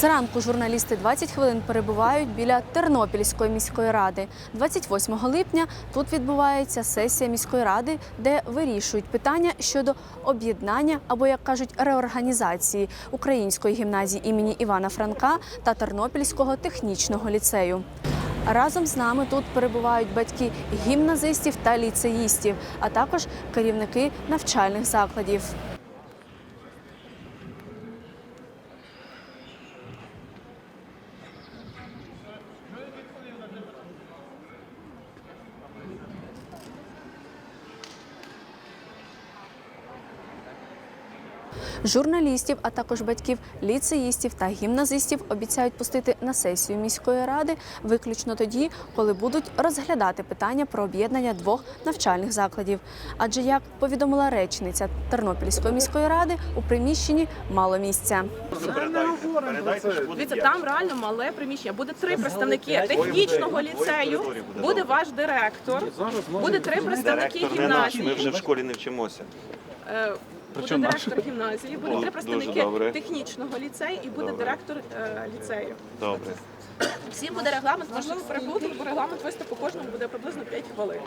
Зранку журналісти 20 хвилин перебувають біля Тернопільської міської ради. 28 липня тут відбувається сесія міської ради, де вирішують питання щодо об'єднання або, як кажуть, реорганізації Української гімназії імені Івана Франка та Тернопільського технічного ліцею. Разом з нами тут перебувають батьки гімназистів та ліцеїстів, а також керівники навчальних закладів. Журналістів, а також батьків ліцеїстів та гімназистів обіцяють пустити на сесію міської ради виключно тоді, коли будуть розглядати питання про об'єднання двох навчальних закладів. Адже як повідомила речниця Тернопільської міської ради, у приміщенні мало місця. Дивіться, там реально мале приміщення. Буде три представники технічного ліцею, буде ваш директор, буде три представники наш, ми вже в школі не вчимося. Буде директор гімназії, буде О, три дуже представники технічного ліцею і буде Добре. директор е, ліцею. Добре. Всі буде регламент, можливо, переплутати, бо регламент виступу кожному буде приблизно 5 хвилин.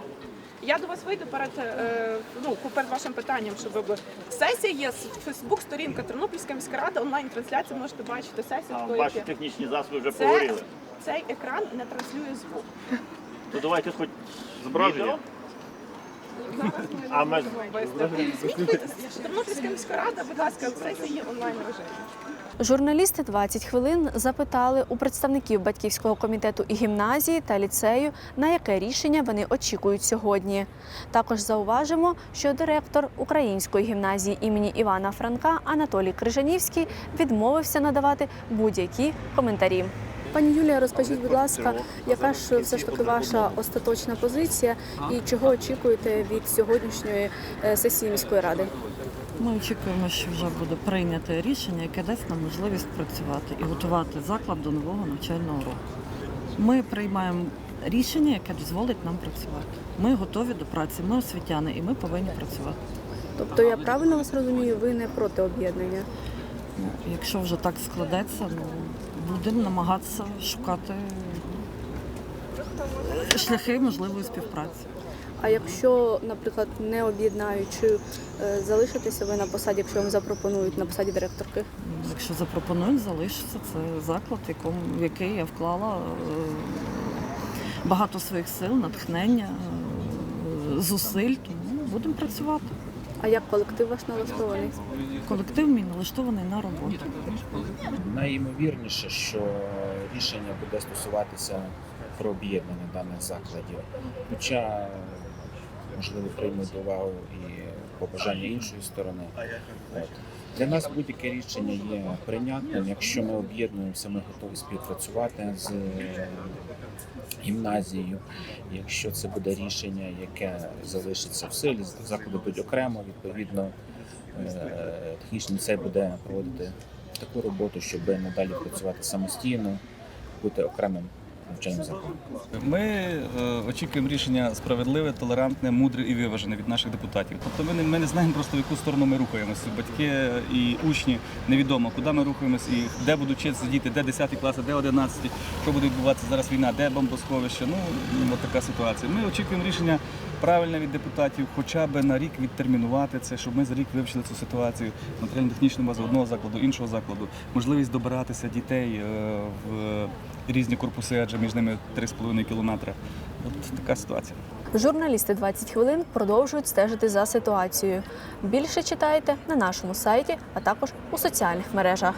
Я до вас вийду перед е, ну перед вашим питанням, щоб ви були. Сесія є Фейсбук, сторінка Тернопільська міська рада, онлайн трансляція. Можете бачити сесію. такої, Ваші як є. технічні засоби вже Це, поговорили. цей екран не транслює звук. То давайте хоч зображення. Зараз А ми- Тернопільська міська рада, будь ласка, сесія є онлайн режимі. Журналісти 20 хвилин запитали у представників батьківського комітету і гімназії та ліцею, на яке рішення вони очікують сьогодні. Також зауважимо, що директор Української гімназії імені Івана Франка Анатолій Крижанівський відмовився надавати будь-які коментарі. Пані Юлія, розкажіть, будь ласка, яка ж все ж таки ваша остаточна позиція і чого очікуєте від сьогоднішньої е, сесії міської ради? Ми очікуємо, що вже буде прийняте рішення, яке дасть нам можливість працювати і готувати заклад до нового навчального року. Ми приймаємо рішення, яке дозволить нам працювати. Ми готові до праці, ми освітяни і ми повинні працювати. Тобто я правильно вас розумію, ви не проти об'єднання? Ну, якщо вже так складеться, ну будемо намагатися шукати шляхи можливої співпраці. А якщо, наприклад, не об'єднаючи, е, залишитеся ви на посаді, якщо вам запропонують на посаді директорки? Якщо запропонують, залишиться це заклад, в який я вклала е, багато своїх сил, натхнення, е, зусиль. Тому будемо працювати. А як колектив ваш налаштований? Колектив мій налаштований на роботу. Найімовірніше, що рішення буде стосуватися про об'єднання даних закладів. Хоча, можливо, приймуть до увагу і побажання іншої сторони. От. Для нас будь-яке рішення є прийнятним. Якщо ми об'єднуємося, ми готові співпрацювати з е, гімназією. Якщо це буде рішення, яке залишиться в силі, заклади будуть окремо, відповідно, е, технічний ліцей буде проводити таку роботу, щоб надалі працювати самостійно, бути окремим закладом. Ми е, очікуємо рішення справедливе, толерантне, мудре і виважене від наших депутатів. Тобто ми не, ми не знаємо просто в яку сторону ми рухаємося. Батьки і учні невідомо, куди ми рухаємося і де будуть вчитися діти, де 10 класи, де 11, що буде відбуватися зараз війна, де бомбосховище. Ну от така ситуація. Ми очікуємо рішення правильне від депутатів, хоча б на рік відтермінувати це, щоб ми за рік вивчили цю ситуацію матеріально-технічну базу одного закладу, іншого закладу, можливість добиратися дітей е, в різні корпуси, адже між ними 3,5 кілометри. От така ситуація. Журналісти 20 хвилин продовжують стежити за ситуацією. Більше читайте на нашому сайті, а також у соціальних мережах.